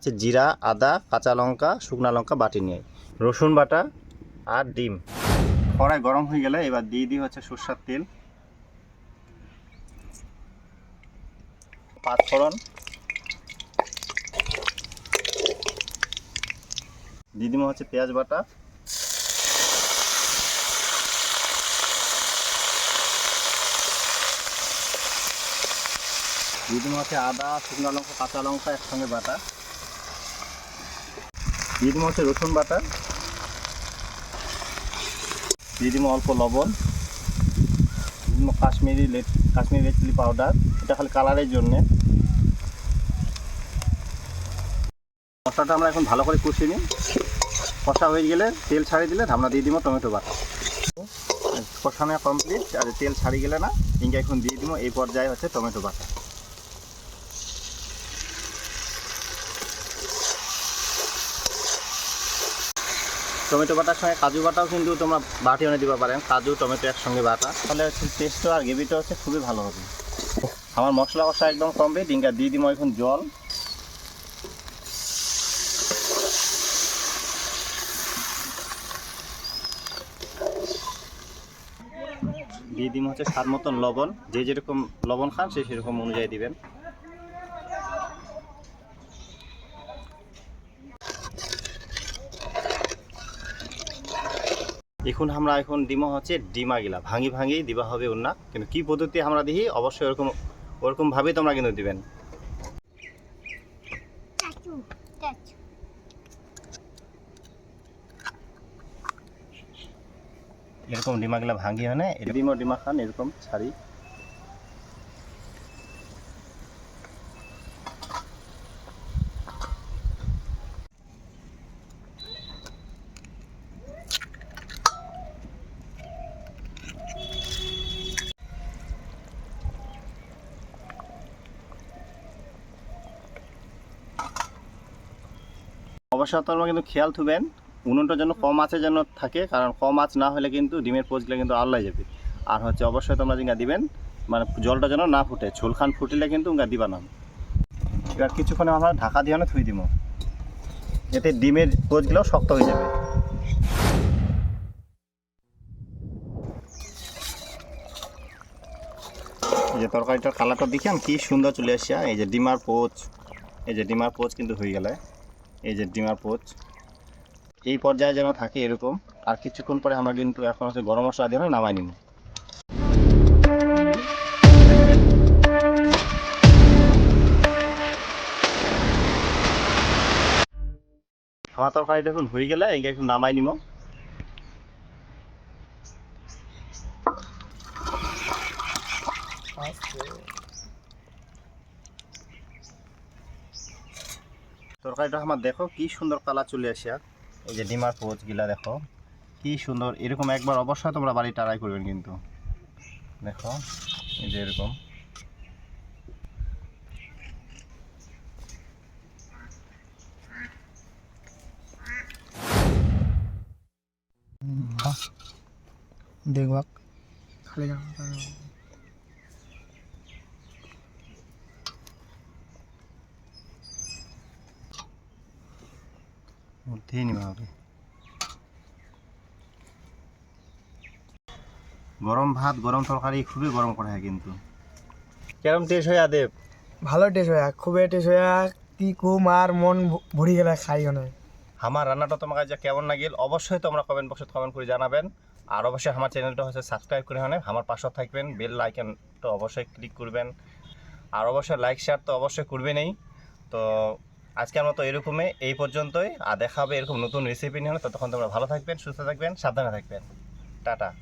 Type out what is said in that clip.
হচ্ছে জিরা, আদা, কাঁচা লঙ্কা, শুকনা লঙ্কা, বাটি নিয়ে। রসুন বাটা আর ডিম। কড়াই গরম হয়ে গেলে এবার দিয়ে দিই হচ্ছে সর্ষার তেল। পাঁচ ফোড়ন। দিয়ে দিব হচ্ছে পেঁয়াজ বাটা। দিয়ে দিব হচ্ছে আদা, শুকনো লঙ্কা, কাঁচা লঙ্কা, একসঙ্গে বাটা। দিয়ে হচ্ছে রসুন বাটা দিয়ে অল্প লবণ Kashmiri Kashmiri red chilli powder এটা খালি কালারের জন্যে। মশলাটা আমরা এখন ভালো করে কষিয়ে নিই। কষা হয়ে গেলে তেল ছাড়িয়ে দিলে আমরা দিয়ে দিব টমেটো বাটা। কষানো কমপ্লিট আর তেল ছাড়িয়ে গেলে না ইঙ্গে এখন দিয়ে দিব এই পর্যায়ে হচ্ছে টমেটো বাটা। টমেটো বাটার সঙ্গে কাজু বাটাও কিন্তু তোমরা বাটি এনে দিতে পারেন কাজু, টমেটো একসঙ্গে বাটা। তাহলে হচ্ছে টেস্টটা আর গ্রেভিটা হচ্ছে খুবই ভালো হবে। আমার মশলা কষা একদম কমবে ইঙ্গা দিয়ে দিব এখন জল। দিয়ে দিব হচ্ছে স্বাদ মতন লবণ। যে যেরকম লবণ খান সে সেরকম অনুযায়ী দিবেন। এখন আমরা এখন ডিমা হচ্ছে ডিমা গিলা। ভাঙি ভাঙি দিবা হবে উন্না কিন্তু কি পদ্ধতি আমরা দিই অবশ্যই ওরকম ওরকম ভাবে তোমরা কিন্তু দিবেন। এরকম ডিমা গিলা ভাঙি হয় না ডিমা ডিমা খান এরকম ছাড়ি। অবশ্যই তোমরা কিন্তু খেয়াল থুবেন, উনুনটা যেন কম আছে যেন থাকে, কারণ কম আঁচ না হলে কিন্তু ডিমের পোচগুলো কিন্তু আল্লাহ যাবে। আর হচ্ছে অবশ্যই তোমরা জিঙ্গা দিবেন মানে জলটা যেন না ফুটে, ঝোলখান ফুটিলে কিন্তু উঙ্গা দিবা না এবার কিছুক্ষণ আমরা ঢাকা দিয়ে থুই দিব। এতে ডিমের পোচগুলো শক্ত হয়ে যাবে। এই যে তরকারিটার কালারটা দেখেন কি সুন্দর চলে আসছে, এই যে ডিমার পোচ, এই যে ডিমার পোচ কিন্তু হয়ে গেলে। এই যে ডিমার পোচ। এই পর্যায়ে যেন থাকে এরকম, আর কিছুক্ষণ পরে আমরা কিন্তু এখন হচ্ছে গরম মশলা দিয়ে নামাই নিব। আমার তরকারি দেখুন হয়ে গেলে এই একটু নামাই নিব। তরকারিটা আমার দেখো কি সুন্দর কালার চলে আসে এই যে ডিমার পোচ গিলা দেখো কি সুন্দর এরকম একবার অবশ্যই তোমরা বাড়ি ট্রাই করবেন কিন্তু। দেখো এই যে এরকম। দেখবাক খালি মধ্যেই নিবা হবে গরম ভাত গরম তরকারি খুবই গরম করে হয় কিন্তু। কেরম টেস্ট হয় আদেব? ভালো টেস্ট হয় খুবই টেস্ট হয় কি কুম আর মন ভরি গেলে খাই না। আমার রান্নাটা তোমার কাছে কেমন লাগিল অবশ্যই তোমরা কমেন্ট বক্সে কমেন্ট করে জানাবেন। আর অবশ্যই আমার চ্যানেলটা হচ্ছে সাবস্ক্রাইব করে হয় আমার পাশে থাকবেন বেল আইকনটা অবশ্যই ক্লিক করবেন। আর অবশ্যই লাইক শেয়ার তো অবশ্যই করবেনই। তো আজকের মতো এরকমই, এই পর্যন্তই। আর দেখা হবে এরকম নতুন রেসিপি নিয়ে ততক্ষণ তোমরা ভালো থাকবেন, সুস্থ থাকবেন, সাবধানে থাকবেন। টাটা।